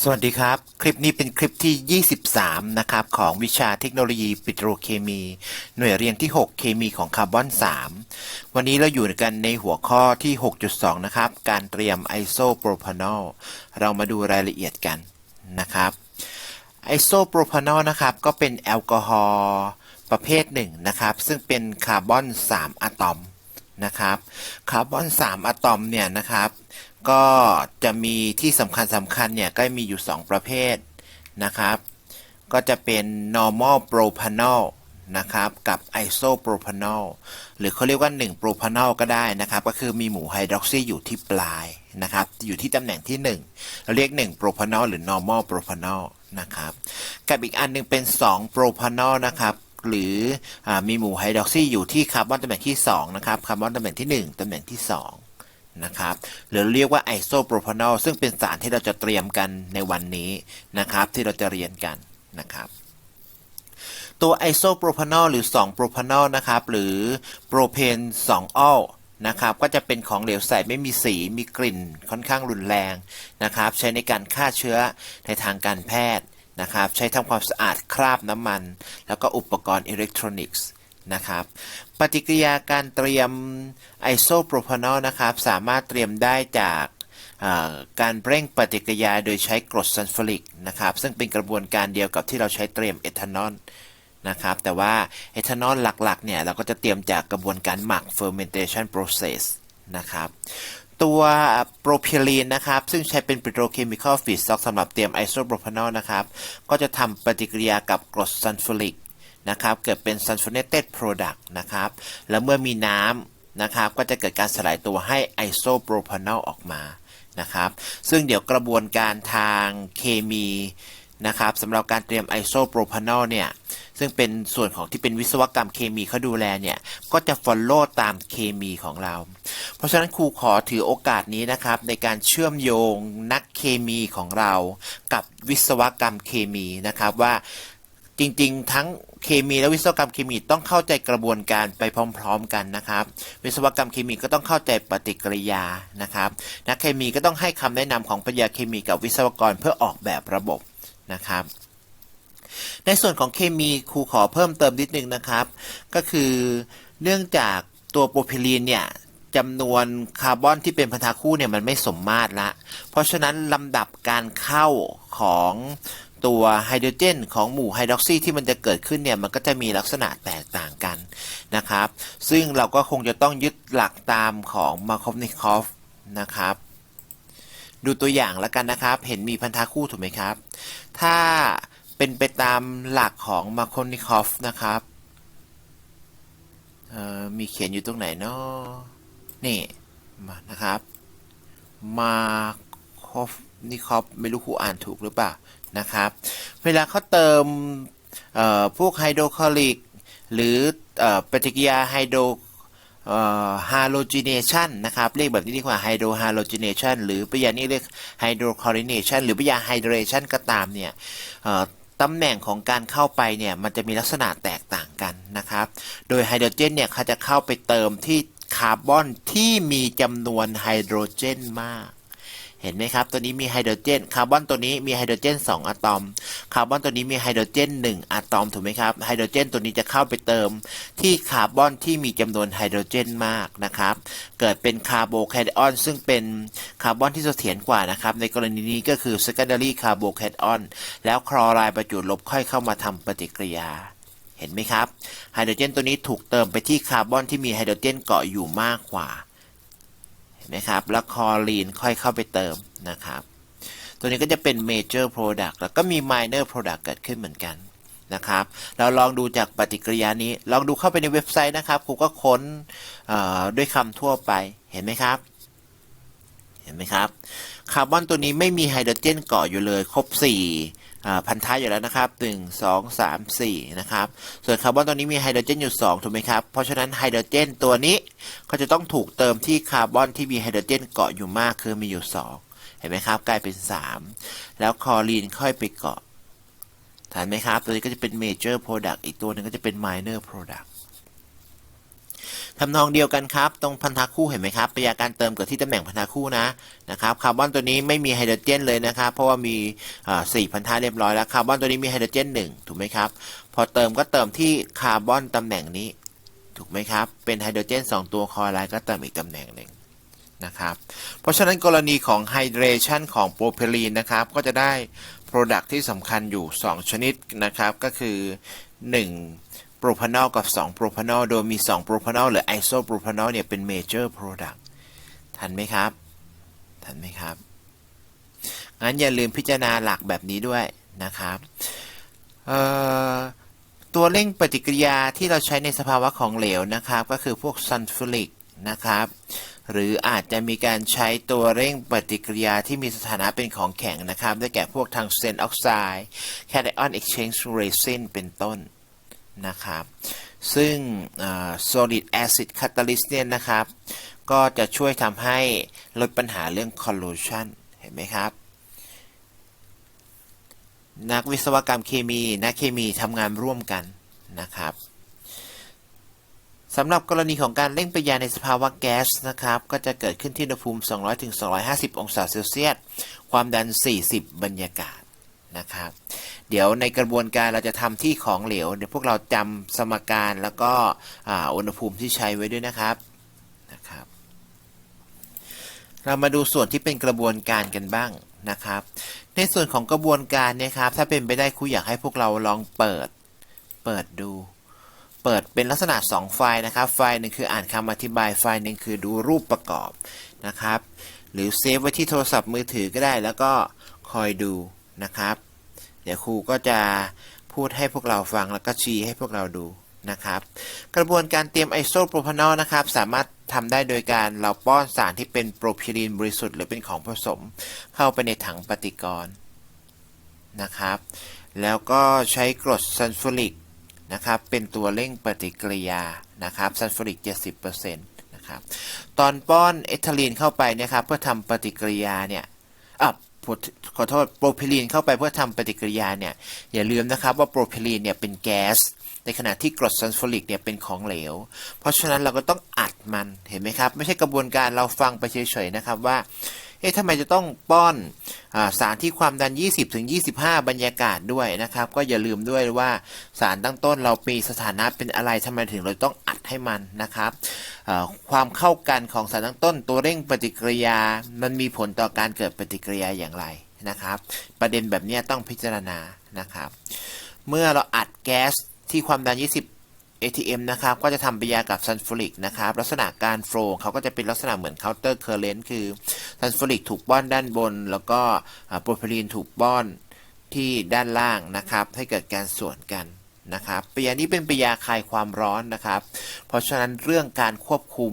สวัสดีครับ คลิปนี้เป็นคลิปที่ 23 นะครับ ของวิชาเทคโนโลยีปิโตรเคมี หน่วยเรียนที่ 6 เคมีของคาร์บอน 3 วันนี้เราอยู่กันในหัวข้อที่ 6.2 นะครับ การเตรียมไอโซโปรพานอลเรามาดูรายละเอียดกันนะครับไอโซโปรพานอลนะครับ ก็เป็นแอลกอฮอล์ประเภทหนึ่งนะครับ ซึ่งเป็นคาร์บอน 3 อะตอมนะครับคาร์บอน 3 อะตอมเนี่ยนะครับ ก็จะมีที่สำคัญสำคัญเนี่ย ก็มีอยู่ 2 ประเภทนะครับ ก็จะเป็น normal propanol นะครับ กับ isopropanol หรือเขาเรียกว่า 1 propanol ก็ได้นะครับ ก็คือมีหมู่ไฮดรอกซีอยู่ที่ปลายนะครับ อยู่ที่ตำแหน่งที่ 1 เราเรียก 1 propanol หรือ normal propanol นะครับ กับอีกอันหนึงเป็น 2 propanol นะครับหรืออมีหมู่ไฮดรอกซีอยู่ที่คาร์บอนตำแหน่งที่ 2 นะครับ คาร์บอนตำแหน่งที่ 1ตำแหน่งที่ 2 นะครับหรือเรียกว่าไอโซโปรพานอลซึ่งเป็นสารที่เราจะเตรียมกันในวันนี้นะครับที่เราจะเรียนกันนะครับตัวไอโซโปรพานอลหรือ2โปรพานอลนะครับหรือโปรเพน2ออลนะครับก็จะเป็นของเหลวใสไม่มีสีมีกลิ่นค่อนข้างรุนแรงนะครับใช้ในการฆ่าเชื้อในทางการแพทย์นะครับใช้ทำความสะอาดคราบน้ำมัน แล้วก็อุปกรณ์อิเล็กทรอนิกส์ นะครับ ปฏิกิริยาการเตรียมไอโซโปรพานอลนะครับ สามารถเตรียมได้จากการเร่งปฏิกิริยาโดยใช้กรดซัลฟูริกนะครับ ซึ่งเป็นกระบวนการเดียวกับที่เราใช้เตรียมเอทานอลนะครับ แต่ว่าเอทานอลหลักๆเนี่ยเราก็จะเตรียมจากกระบวนการหมัก fermentation process นะครับ ตัวโปรพิลีนนะครับ ซึ่งใช้เป็น petrochemical feedstock สำหรับเตรียมไอโซโปรพานอลนะครับ ก็จะทำปฏิกิริยากับกรดซัลฟูริก นะครับ เกิดเป็น sulfonated product นะครับ แล้วเมื่อมีน้ำนะครับ ก็จะเกิดการสลายตัวให้ isopropanol ออกมานะครับ ซึ่งเดี๋ยวกระบวนการทางเคมีนะครับสำหรับการเตรียม isopropanol เนี่ย ซึ่งเป็นส่วนของที่เป็นวิศวกรรมเคมีเขาดูแลเนี่ย ก็จะ follow ตามเคมีของเรา เพราะฉะนั้นครูขอถือโอกาสนี้นะครับ ในการเชื่อมโยงนักเคมีของเรา กับวิศวกรรมเคมีนะครับว่า จริงๆ ทั้งเคมีและวิศวกรรมเคมีต้องเข้าใจกระบวนการไปพร้อมๆกันนะครับ วิศวกรรมเคมีก็ต้องเข้าใจปฏิกิริยานะครับ นักเคมีก็ต้องให้คำแนะนำของปริญญาเคมีกับวิศวกรเพื่อออกแบบระบบนะครับ ในส่วนของเคมีครูขอเพิ่มเติมนิดนึงนะครับ ก็คือเนื่องจากตัวโปรพิลีนเนี่ยจำนวนคาร์บอนที่เป็นพันธะคู่เนี่ยมันไม่สมมาตรละ เพราะฉะนั้นลำดับการเข้าของ ตัวไฮโดรเจนของหมู่ไฮดรอกซีที่มันจะเกิดขึ้นเนี่ยมันก็จะมีลักษณะแตกต่างกันนะครับ ซึ่งเราก็คงจะต้องยึดหลักตามของมาคอฟนิคอฟนะครับ ดูตัวอย่างแล้วกันนะครับ เห็นมีพันธะคู่ถูกไหมครับ ถ้าเป็นไปตามหลักของมาคอฟนิคอฟนะครับมีเขียนอยู่ตรงไหนเนาะนี่มานะครับมาคอฟนิคอฟไม่รู้ครูอ่านถูกหรือเปล่า นะครับ เวลาเขาเติมพวกไฮโดรคลอริก หรือปฏิกิริยาไฮโดรฮาโลจีเนชันนะครับเรียกแบบนี้ดีกว่าไฮโดรฮาโลจีเนชันหรือปริยานี้เรียกไฮโดรคลอริเนชันหรือปริยาไฮเดรชันก็ตามเนี่ยตำแหน่งของการเข้าไปเนี่ยมันจะมีลักษณะแตกต่างกันนะครับ โดยไฮโดรเจนเนี่ยเขาจะเข้าไปเติมที่คาร์บอนที่มีจำนวนไฮโดรเจนมาก เห็นไหมครับ ตัวนี้มีไฮโดรเจนคาร์บอนตัวนี้มีไฮโดรเจน 2 อะตอม คาร์บอนตัวนี้มีไฮโดรเจน 1 อะตอมถูกไหมครับ ไฮโดรเจนตัวนี้จะเข้าไปเติม ที่คาร์บอนที่มีจำนวนไฮโดรเจนมากนะครับ เกิดเป็นคาร์โบแคทออนซึ่งเป็นคาร์บอนที่เสถียรกว่านะครับ ในกรณีนี้ก็คือ secondary carbocation แล้วคลอไรด์ประจุลบค่อยเข้ามาทำปฏิกิริยาเห็นไหมครับไฮโดรเจนตัวนี้ถูกเติมไปที่คาร์บอนที่มีไฮโดรเจนเกาะอยู่มากกว่า นไหมครับ แล้วคอรีนค่อยเข้าไปเติมนะครับ ตัวนี้ก็จะเป็น major product แล้วก็มี minor product เกิดขึ้นเหมือนกันนะครับ เราลองดูจากปฏิกิริยานี้ ลองดูเข้าไปในเว็บไซต์นะครับครูก็ค้นด้วยคำทั่วไป เห็นไหมครับ เห็นไหมครับ คาร์บอนตัวนี้ไม่มีไฮโดรเจนเกาะอยู่เลย ครบ4อ่ พันธะอยู่แล้วนะครับ 1 2 3 4 นะครับ ส่วนคาร์บอนตัวนี้มีไฮโดรเจนอยู่ 2 ถูกไหมครับ เพราะฉะนั้นไฮโดรเจนตัวนี้ก็จะต้องถูกเติมที่คาร์บอนที่มีไฮโดรเจนเกาะอยู่มากคือมีอยู่ 2 เห็นไหมครับ กลายเป็น 3 แล้วคลอรีนค่อยไปเกาะฐานไหมครับ ตัวนี้ก็จะเป็นเมเจอร์โปรดักต์อีกตัวหนึงก็จะเป็น minor product ทำนองเดียวกันครับ ตรงพันธะคู่เห็นไหมครับปยาการเติมเกิดที่ตำแหน่งพันธะคู่นะนะครับคาร์บอนตัวนี้ไม่มีไฮโดรเจนเลยนะครับ เพราะว่ามีสี่พันธะเรียบร้อยแล้วคาร์บอนตัวนี้มีไฮโดรเจนหนึ่งถูกไหมครับ พอเติมก็เติมที่คาร์บอนตำแหน่งนี้ ถูกไหมครับ เป็นไฮโดรเจนสองตัวคอไรด์ก็เติมอีกตำแหน่งหนึ่งนะครับเพราะฉะนั้นกรณีของไฮเดรชันของโปรพิลีนนะครับก็จะได้ Product ที่สำคัญอยู่ 2 ชนิดนะครับ ก็คือ 1 โปรพานอลกับ2โปรพานอลโดยมี2โปรพานอลหรือไอโซโปรพานอลเนี่ยเป็น Major Product ทันไหมครับ ทันไหมครับ งั้นอย่าลืมพิจารณาหลักแบบนี้ด้วยนะครับตัวเร่งปฏิกิริยาที่เราใช้ในสภาวะของเหลวนะครับ ก็คือพวกซัลฟูริกนะครับ หรืออาจจะมีการใช้ตัวเร่งปฏิกิริยาที่มีสถานะเป็นของแข็งนะครับ ได้แก่พวกทางเซนออกไซด์แคทไอออนเอ็กชแนนจ์เรซินเป็นต้น นะครับ ซึ่ง solid acid catalyst เนี่ยนะครับ ก็จะช่วยทำให้ลดปัญหาเรื่อง corrosion เห็นไหมครับ นักวิศวกรรมเคมี นักเคมีทำงานร่วมกันนะครับสำหรับกรณีของการเร่งปฏิกิริยาในสภาวะแก๊สนะครับ ก็จะเกิดขึ้นที่อุณหภูมิ 200ถึง250 องศาเซลเซียส ความดัน 40 บรรยากาศนะครับ เดี๋ยวในกระบวนการเราจะทำที่ของเหลว เดี๋ยวพวกเราจำสมการแล้วก็อุณหภูมิที่ใช้ไว้ด้วยนะครับนะครับ เรามาดูส่วนที่เป็นกระบวนการกันบ้างนะครับ ในส่วนของกระบวนการเนี่ยครับ ถ้าเป็นไปได้ครูอยากให้พวกเราลองเปิด เปิดดู เปิดเป็นลักษณะ 2 ไฟล์นะครับ ไฟล์หนึ่งคืออ่านคำอธิบาย ไฟล์หนึ่งคือดูรูปประกอบนะครับ หรือเซฟไว้ที่โทรศัพท์มือถือก็ได้ แล้วก็คอยดูนะครับ เดี๋ยวครูก็จะพูดให้พวกเราฟังแล้วก็ชี้ให้พวกเราดูนะครับ กระบวนการเตรียมไอโซโปรพานอลนะครับ สามารถทำได้โดยการเราป้อนสารที่เป็นโปรพิลีนบริสุทธิ์หรือเป็นของผสม เข้าไปในถังปฏิกรณ์นะครับ แล้วก็ใช้กรดซัลฟูริกนะครับ เป็นตัวเร่งปฏิกิริยานะครับซัลฟูริก 70%นะครับ ตอนป้อนเอทิลีนเข้าไปนะครับเพื่อทำปฏิกิริยาเนี่ยอะ ขอโทษโปรพิลีนเข้าไปเพื่อทำปฏิกิริยาเนี่ยอย่าลืมนะครับว่าโปรพิลีนเนี่ยเป็นแก๊สในขณะที่กรดซัลฟูริกเนี่ยเป็นของเหลว เพราะฉะนั้นเราก็ต้องอัดมันเห็นไหมครับ ไม่ใช่กระบวนการเราฟังไปเฉยๆนะครับว่า เอ๊ะทำไมจะต้องป้อนอสารที่ความดัน 20ถึง25 บรรยากาศด้วยนะครับ ก็อย่าลืมด้วยว่าสารตั้งต้นเรามีสถานะเป็นอะไรทำไมถึงเราต้องอัดให้มันนะครับ ความเข้ากันของสารตั้งต้นตัวเร่งปฏิกิริยา มันมีผลต่อการเกิดปฏิกิริยาอย่างไรนะครับ ประเด็นแบบนี้ต้องพิจารณานะครับ เมื่อเราอัดแก๊สที่ความดัน 20 ATM นะครับก็จะทำปฏิกิริยากับซัลฟูริกนะครับลักษณะการโฟล์เขาก็จะเป็นลักษณะเหมือนเคาน์เตอร์เคอร์เรนต์คือซัลฟูริกถูกป้อนด้านบน แล้วก็โปรพิลีนถูกป้อนที่ด้านล่างนะครับให้เกิดการส่วนกันนะครับปฏิยานี้เป็นปฏิยาคลายความร้อนนะครับ เพราะฉะนั้นเรื่องการควบคุม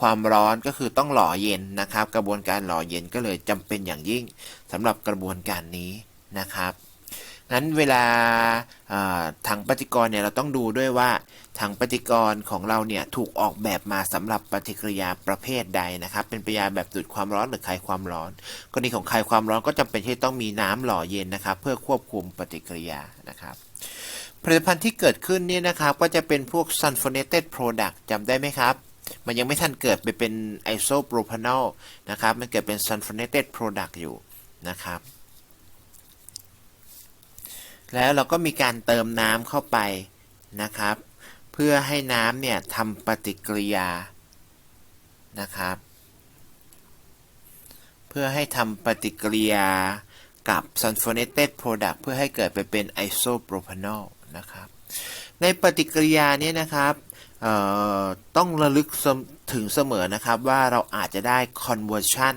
ความร้อนก็คือต้องหล่อเย็นนะครับ กระบวนการหล่อเย็นก็เลยจำเป็นอย่างยิ่งสำหรับกระบวนการนี้นะครับ งั้นเวลาถังปฏิกรณ์เนี่ยเราต้องดูด้วยว่าถังปฏิกรณ์ของเราเนี่ยถูกออกแบบมาสำหรับปฏิกิริยาประเภทใดนะครับ เป็นปฏิกิริยาแบบดูดความร้อนหรือคลายความร้อน กรณีของคลายความร้อนก็จำเป็นที่ต้องมีน้ำหล่อเย็นนะครับ เพื่อควบคุมปฏิกิริยานะครับผลิตภัณฑ์ที่เกิดขึ้นเนี่ยนะครับก็จะเป็นพวก sulfonated product จำได้ไหมครับ มันยังไม่ทันเกิดไปเป็น isopropanol นะครับ มันเกิดเป็น sulfonated product อยู่นะครับ แล้วเราก็มีการเติมน้ำเข้าไปนะครับ เพื่อให้น้ำเนี่ยทำปฏิกิริยานะครับ เพื่อให้ทำปฏิกิริยากับ sulfonated product เพื่อให้เกิดไปเป็น isopropanol นะครับ ในปฏิกิริยาเนี้นะครับต้องระลึกถึงเสมอนะครับว่าเราอาจจะได้ conversion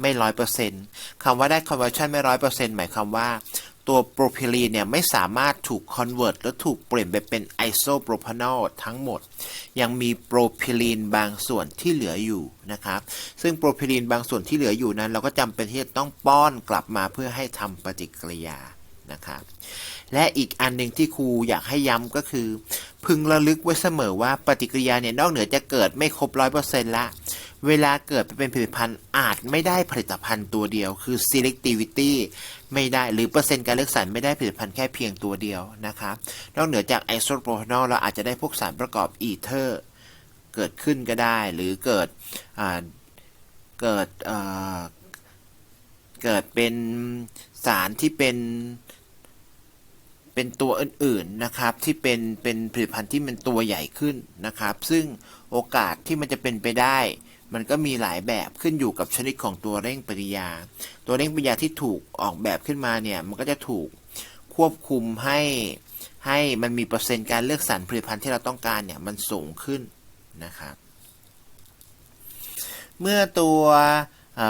ไม่ร้อยเปอร์เซ็นต์คำว่าได้ conversion ไม่ร้อยเปอร์เซ็นต์หมายความว่า ตัวโปรพิลีนเนี่ยไม่สามารถถูก convert และถูกเปลี่ยนไปเป็นไอโซโปรพานอลทั้งหมด ยังมีโปรพิลีนบางส่วนที่เหลืออยู่นะครับ ซึ่งโปรพิลีนบางส่วนที่เหลืออยู่นั้น เราก็จำเป็นที่จะต้องป้อนกลับมาเพื่อให้ทำปฏิกิริยานะครับและอีกอันหนึ่งที่ครูอยากให้ย้ำก็คือ พึงระลึกไว้เสมอว่าปฏิกิริยาเนี่ยนอกเหนือจะเกิดไม่ครบร้อยเปอร์เซ็นต์ละ เวลาเกิดไปเป็นผลิตภัณฑ์อาจไม่ได้ผลิตภัณฑ์ตัวเดียวคือ selectivity ไม่ได้หรือเปอร์เซ็นต์การเลือกสรรไม่ได้ผลิตภัณฑ์แค่เพียงตัวเดียวนะครับนอกเหนือจากไอโซโปรพานอลเราอาจจะได้พวกสารประกอบอีเทอร์เกิดขึ้นก็ได้ หรือเกิดเกิดเอ่อเกิดเป็นสารที่เป็นเป็นตัวอื่นๆนะครับที่เป็นเป็นผลิตภัณฑ์ที่มันตัวใหญ่ขึ้นนะครับ ซึ่งโอกาสที่มันจะเป็นไปได้ มันก็มีหลายแบบขึ้นอยู่กับชนิดของตัวเร่งปฏิกิริยา ตัวเร่งปฏิกิริยาที่ถูกออกแบบขึ้นมาเนี่ยมันก็จะถูกควบคุมให้ให้มันมีเปอร์เซ็นต์การเลือกสรรผลิตภัณฑ์ที่เราต้องการเนี่ยมันสูงขึ้นนะครับเมื่อตัวเ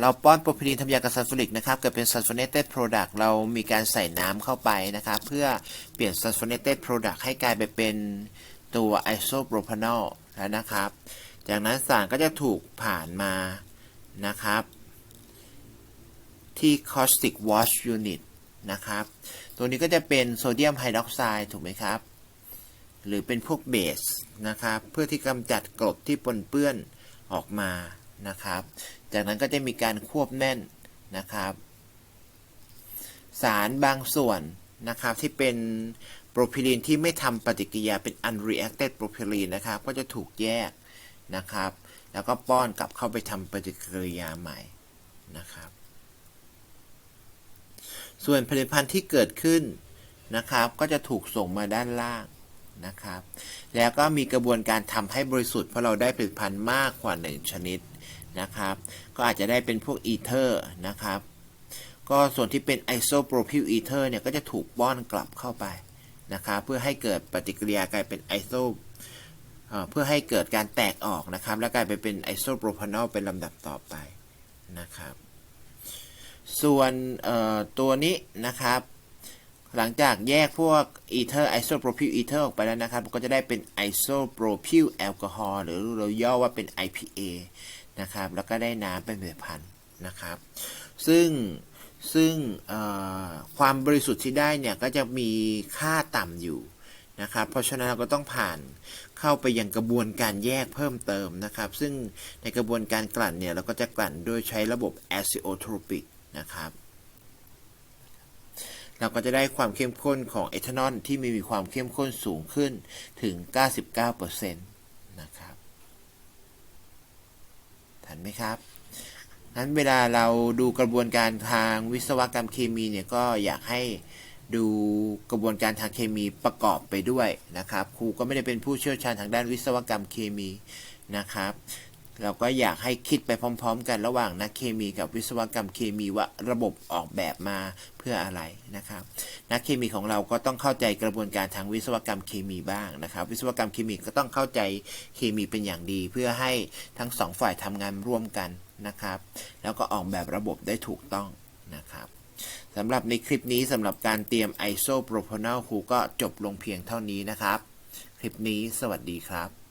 เราป้อนโปรพิลีนทำยากับซัลฟูริกนะครับเกิดเป็น sulfonated product เรามีการใส่น้ำเข้าไปนะครับเพื่อเปลี่ยน sulfonated product ให้กลายไปเป็นตัว isopropanol แล้วนะครับ จากนั้นสารก็จะถูกผ่านมานะครับ ที่ caustic wash unit นะครับ ตัวนี้ก็จะเป็นโซเดียมไฮดรอกไซด์ถูกไหมครับ หรือเป็นพวกเบสนะครับ เพื่อที่กำจัดกรดที่ปนเปื้อนออกมานะครับ จากนั้นก็จะมีการควบแน่นนะครับ สารบางส่วนนะครับที่เป็นโปรพิลีนที่ไม่ทำปฏิกิริยาเป็น unreacted โปรพิลีนนะครับ ก็จะถูกแยก นะครับ แล้วก็ป้อนกลับเข้าไปทำปฏิกิริยาใหม่นะครับ ส่วนผลิตภัณฑ์ที่เกิดขึ้นนะครับ ก็จะถูกส่งมาด้านล่างนะครับ แล้วก็มีกระบวนการทำให้บริสุทธิ์เพราะเราได้ผลิตภัณฑ์มากกว่า1ชนิดนะครับ ก็อาจจะได้เป็นพวกอีเทอร์นะครับ ก็ส่วนที่เป็นไอโซโปรพิลอีเทอร์เนี่ยก็จะถูกป้อนกลับเข้าไปนะครับ เพื่อให้เกิดปฏิกิริยากลายเป็นไอโซ เพื่อให้เกิดการแตกออกนะครับ แล้วกลายไปเป็นไอโซโปรพานอลเป็นลำดับต่อไปนะครับ ส่วนตัวนี้นะครับ หลังจากแยกพวกอีเทอร์ไอโซโปรพิลอีเทอร์ออกไปแล้วนะครับ ก็จะได้เป็นไอโซโปรพิลแอลกอฮอล์หรือเราย่อว่าเป็น IPA นะครับ แล้วก็ได้น้ำเป็นผลิตภัณฑ์นะครับ ซึ่งซึ่งความบริสุทธิ์ที่ได้เนี่ยก็จะมีค่าต่ำอยู่ นะครับ เพราะฉะนั้นเราก็ต้องผ่านเข้าไปยังกระบวนการแยกเพิ่มเติมนะครับ ซึ่งในกระบวนการกลั่นเนี่ยเราก็จะกลั่นโดยใช้ระบบ azeotropic นะครับ เราก็จะได้ความเข้มข้นของเอทานอลที่มีความเข้มข้นสูงขึ้นถึง 99%นะครับ ทันไหมครับนั้นเวลาเราดูกระบวนการทางวิศวกรรมเคมีเนี่ยก็อยากให้ ดูกระบวนการทางเคมีประกอบไปด้วยนะครับ ครูก็ไม่ได้เป็นผู้เชี่ยวชาญทางด้านวิศวกรรมเคมีนะครับ เราก็อยากให้คิดไปพร้อม ๆ กันระหว่างนักเคมีกับวิศวกรรมเคมีว่าระบบออกแบบมาเพื่ออะไรนะครับ นักเคมีของเราก็ต้องเข้าใจกระบวนการทางวิศวกรรมเคมีบ้างนะครับ วิศวกรรมเคมีก็ต้องเข้าใจเคมีเป็นอย่างดี เพื่อให้ทั้งสองฝ่ายทำงานร่วมกันนะครับ แล้วก็ออกแบบระบบได้ถูกต้องนะครับ สำหรับในคลิปนี้สำหรับการเตรียม isopropanol ครูก็จบลงเพียงเท่านี้นะครับ คลิปนี้สวัสดีครับ